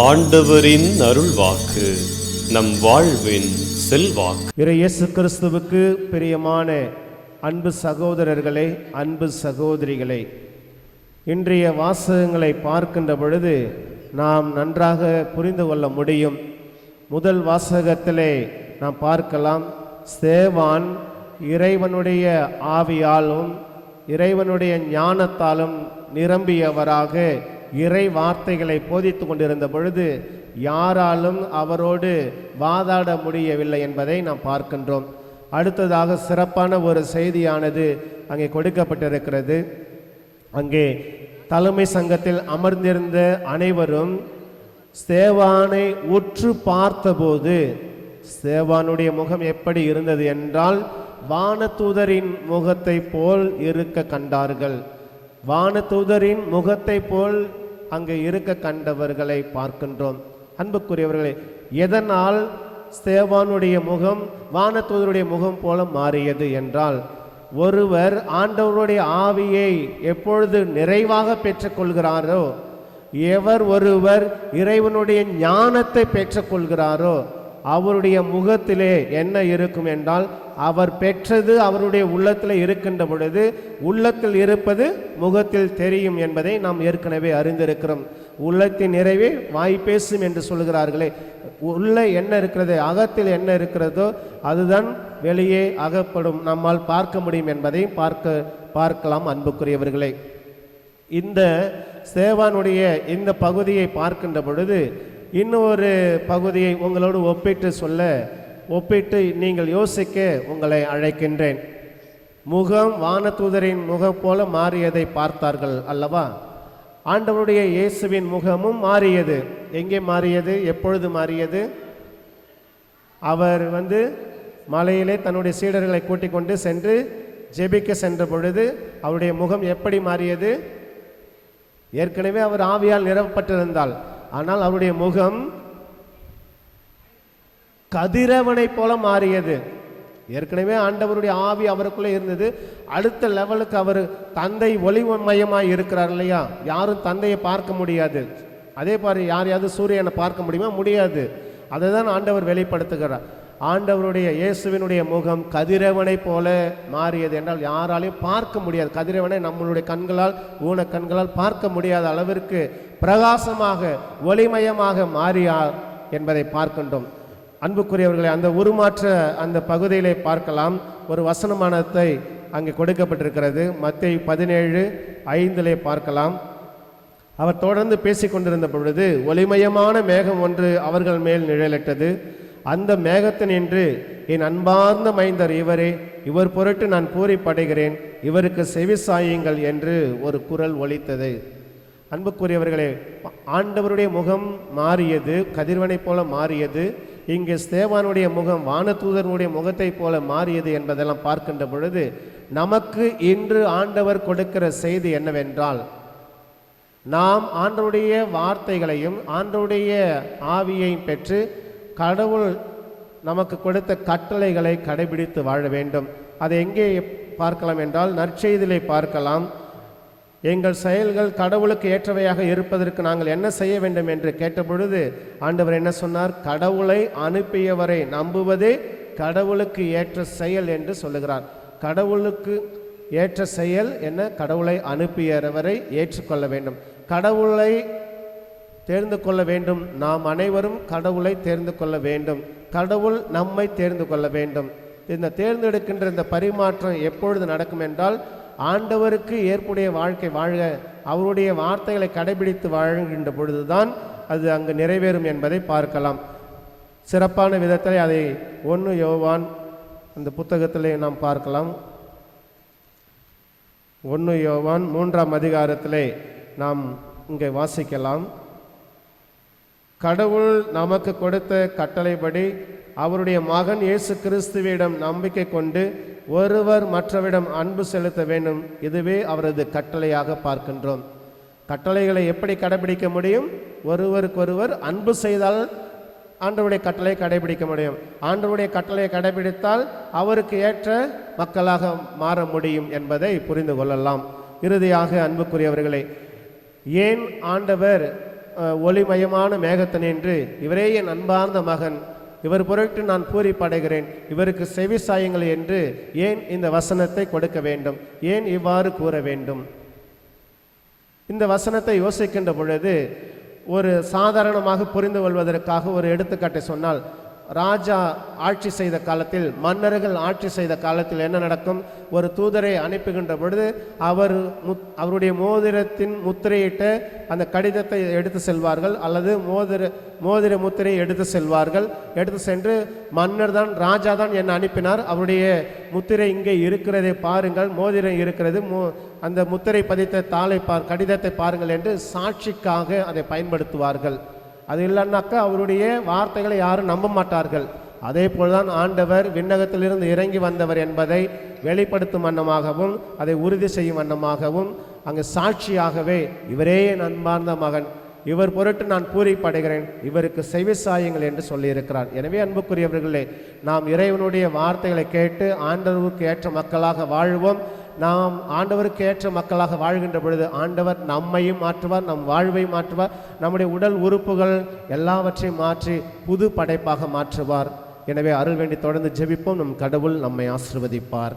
ஆண்டவரின் அருள்வாக்கு நம் வாழ்வின் செல்வாக்கு. இறை இயேசு கிறிஸ்துவுக்கு பிரியமான அன்பு சகோதரர்களே அன்பு சகோதரிகளே இன்றைய வாசகங்களை பார்க்கின்ற பொழுது நாம் நன்றாக புரிந்து கொள்ள முடியும். முதல் வாசகத்திலே நாம் பார்க்கலாம் சேவான் இறைவனுடைய ஆவியாலும் இறைவனுடைய ஞானத்தாலும் நிரம்பியவராக இறை வார்த்தைகளை போதித்து கொண்டிருந்த பொழுது யாராலும் அவரோடு வாதாட முடியவில்லை என்பதை நாம் பார்க்கின்றோம். அடுத்ததாக சிறப்பான ஒரு செய்தியானது அங்கே கொடுக்கப்பட்டிருக்கிறது. அங்கே தலைமை சங்கத்தில் அமர்ந்திருந்த அனைவரும் சேவானை உற்று பார்த்தபோது சேவானுடைய முகம் எப்படி இருந்தது என்றால் வானதூதரின் முகத்தை போல் இருக்க கண்டார்கள். வானதூதரின் முகத்தை போல் அங்கே இருக்க கண்டவர்களை பார்க்கின்றோம். அன்புக்குரியவர்களே எதனால் சேவானுடைய முகம் வானதூதருடைய முகம் போல மாறியது என்றால் ஒருவர் ஆண்டவருடைய ஆவியை எப்பொழுது நிறைவாக பெற்றுக்கொள்கிறாரோ எவர் ஒருவர் இறைவனுடைய ஞானத்தை பெற்றுக்கொள்கிறாரோ அவருடைய முகத்திலே என்ன இருக்கும் என்றால் அவர் பெற்றது அவருடைய உள்ளத்தில் இருக்கின்ற பொழுது உள்ளத்தில் இருப்பது முகத்தில் தெரியும் என்பதை நாம் ஏற்கனவே அறிந்திருக்கிறோம். உள்ளத்தின் நிறைவே வாய் பேசும் என்று சொல்கிறார்களே. உள்ளே என்ன இருக்கிறது அகத்தில் என்ன இருக்கிறதோ அதுதான் வெளியே அகப்படும். நம்மால் பார்க்க முடியும் என்பதையும் பார்க்க பார்க்கலாம் அன்புக்குரியவர்களே. இந்த சேவானுடைய இந்த பகுதியை பார்க்கின்ற பொழுது இன்னொரு பகுதியை உங்களோடு ஒப்பிட்டு சொல்ல ஒப்பிட்டு நீங்கள் யோசிக்க உங்களை அழைக்கின்றேன். முகம் வானதூதரின் முகம் போல மாறியதை பார்த்தார்கள் அல்லவா? ஆண்டவருடைய இயேசுவின் முகமும் மாறியது. எங்கே மாறியது? எப்பொழுது மாறியது? அவர் வந்து மலையிலே தன்னுடைய சீடர்களை கூட்டிக் கொண்டு சென்று ஜெபிக்க சென்ற பொழுது அவருடைய முகம் எப்படி மாறியது? ஏற்கனவே அவர் ஆவியால் நிரப்பப்பட்டிருந்தால் ஆனால் அவருடைய முகம் கதிரவனைப் போல மாறியது. ஏற்கனவே ஆண்டவருடைய ஆவி அவருக்குள்ளே இருந்தது. அடுத்த லெவலுக்கு அவர் தந்தை ஒளிமயமாய் இருக்கிறார் இல்லையா? யாரும் தந்தையை பார்க்க முடியாது. அதே பாரு யாரையாவது சூரியனை பார்க்க முடியுமா? முடியாது. அதை தான் ஆண்டவர் வெளிப்படுத்துகிறார். ஆண்டவருடைய இயேசுவினுடைய முகம் கதிரவனை போல மாறியது என்றால் யாராலையும் பார்க்க முடியாது. கதிரவனை நம்மளுடைய கண்களால் ஊன கண்களால் பார்க்க முடியாத அளவிற்கு பிரகாசமாக ஒளிமயமாக மாறியார் என்பதை பார்க்கின்றோம். அன்புக்குரியவர்களை அந்த உருமாற்ற அந்த பகுதியிலே பார்க்கலாம். ஒரு வசனமானத்தை அங்கே கொடுக்கப்பட்டிருக்கிறது. மத்திய பதினேழு ஐந்திலே பார்க்கலாம். அவர் தொடர்ந்து பேசிக் கொண்டிருந்த பொழுது ஒளிமயமான மேகம் ஒன்று அவர்கள் மேல் நிழலிட்டது. அந்த மேகத்தினின்று என் அன்பார்ந்த மைந்தர் இவரே இவர் பொருட்டு நான் பூரிப்படைகிறேன் இவருக்கு செவி சாயுங்கள் என்று ஒரு குரல் ஒலித்தது. அன்புக்குரியவர்களே ஆண்டவருடைய முகம் மாறியது கதிர்வனைப் போல மாறியது இங்கே ஸ்தேவானுடைய முகம் வானதூதனுடைய முகத்தைப் போல மாறியது என்பதெல்லாம் பார்க்கின்ற பொழுது நமக்கு இன்று ஆண்டவர் கொடுக்கிற செய்தி என்னவென்றால் நாம் ஆண்டவருடைய வார்த்தைகளையும் ஆண்டவருடைய ஆவியையும் பெற்று கடவுள் நமக்கு கொடுத்த கட்டளைகளை கடைபிடித்து வாழ வேண்டும். அதை எங்கே பார்க்கலாம் என்றால் நற்செய்திலை பார்க்கலாம். எங்கள் செயல்கள் கடவுளுக்கு ஏற்றவையாக இருப்பதற்கு நாங்கள் என்ன செய்ய வேண்டும் என்று கேட்டபொழுது ஆண்டவர் என்ன சொன்னார்? கடவுளை அனுப்பியவரை நம்புவதே கடவுளுக்கு ஏற்ற செயல் என்று சொல்லுகிறார். கடவுளுக்கு ஏற்ற செயல் என்ன? கடவுளை அனுப்பியவரை ஏற்றுக்கொள்ள வேண்டும். கடவுளை தேர்ந்து கொள்ள வேண்டும். நாம் அனைவரும் கடவுளை தேர்ந்து கொள்ள வேண்டும். கடவுள் நம்மை தேர்ந்து கொள்ள வேண்டும். இந்த தேர்ந்தெடுக்கின்ற இந்த பரிமாற்றம் எப்பொழுது நடக்கும் என்றால் ஆண்டவருக்கு ஏற்புடைய வாழ்க்கை வாழ்க அவருடைய வார்த்தைகளை கடைபிடித்து வாழ்கின்ற பொழுதுதான் அது அங்கு நிறைவேறும் என்பதை பார்க்கலாம். சிறப்பான விதத்தில் அதை ஒன்று யோவான் அந்த புத்தகத்திலே நாம் பார்க்கலாம். ஒன்று யோவான் மூன்றாம் அதிகாரத்திலே நாம் இங்கே வாசிக்கலாம். கடவுள் நமக்கு கொடுத்த கட்டளைப்படி அவருடைய மகன் இயேசு கிறிஸ்துவிடம் நம்பிக்கை கொண்டு ஒருவர் மற்றவரிடம் அன்பு செலுத்த வேண்டும். இதுவே அவரது கட்டளையாக பார்க்கின்றோம். கட்டளைகளை எப்படி கடைபிடிக்க முடியும்? ஒருவருக்கொருவர் அன்பு செய்தால் ஆண்டவருடைய கட்டளை கடைபிடிக்க முடியும். ஆண்டவருடைய கட்டளையை கடைபிடித்தால் அவருக்கு ஏற்ற மக்களாக மாற முடியும் என்பதை புரிந்து கொள்ளலாம். இறுதியாக அன்புக்குரியவர்களே ஏன் ஆண்டவர் ஒளிமயமான மேகத்தனின்று இவரே என் அன்பார்ந்த மகன். இவர் பொருட்டு நான் பூரிப்படைகிறேன். இவருக்கு செவி சாயங்கள் என்று ஏன் இந்த வசனத்தை கொடுக்க வேண்டும்? ஏன் இவ்வாறு கூற வேண்டும்? இந்த வசனத்தை யோசிக்கின்ற பொழுது ஒரு சாதாரணமாக புரிந்து கொள்வதற்காக ஒரு எடுத்துக்காட்டை சொன்னால் ராஜா ஆட்சி செய்த காலத்தில் மன்னர்கள் ஆட்சி செய்த காலத்தில் என்ன நடக்கும்? ஒரு தூதரை அனுப்புகின்ற பொழுது அவர் முத் அவருடைய மோதிரத்தின் முத்திரையிட்ட அந்த கடிதத்தை எடுத்து செல்வார்கள் அல்லது மோதிர மோதிர முத்திரையை எடுத்து செல்வார்கள். எடுத்து சென்று மன்னர் தான் ராஜா தான் என்னை அனுப்பினார். அவருடைய முத்திரை இங்கே இருக்கிறதை பாருங்கள். மோதிரம் இருக்கிறது. மோ அந்த முத்திரை பதித்த தாளை பார் கடிதத்தை பாருங்கள் என்று சாட்சிக்காக அதை பயன்படுத்துவார்கள். அது இல்லைன்னாக்கா அவருடைய வார்த்தைகளை யாரும் நம்ப மாட்டார்கள். அதே போல்தான் ஆண்டவர் விண்ணகத்திலிருந்து இறங்கி வந்தவர் என்பதை வெளிப்படுத்தும் வண்ணமாகவும் அதை உறுதி செய்யும் வண்ணமாகவும் அங்கு சாட்சியாகவே இவரே என் அன்பார்ந்த மகன். இவர் பொருட்டு நான் பூரிப்படைகிறேன். இவருக்கு செவி சாயுங்கள் என்று சொல்லியிருக்கிறார். எனவே அன்புக்குரியவர்களே நாம் இறைவனுடைய வார்த்தைகளை கேட்டு ஆண்டவருக்கு ஏற்ற மக்களாக வாழ்வோம். நாம் ஆண்டவருக்கு ஏற்ற மக்களாக வாழ்கின்ற பொழுது ஆண்டவர் நம்மையும் மாற்றுவார் நம் வாழ்வை மாற்றுவார் நம்முடைய உடல் உறுப்புகள் எல்லாவற்றையும் மாற்றி புது படைப்பாக மாற்றுவார். எனவே அருள் வேண்டி தொடர்ந்து ஜெபிப்போம். நம் கடவுள் நம்மை ஆசிர்வதிப்பார்.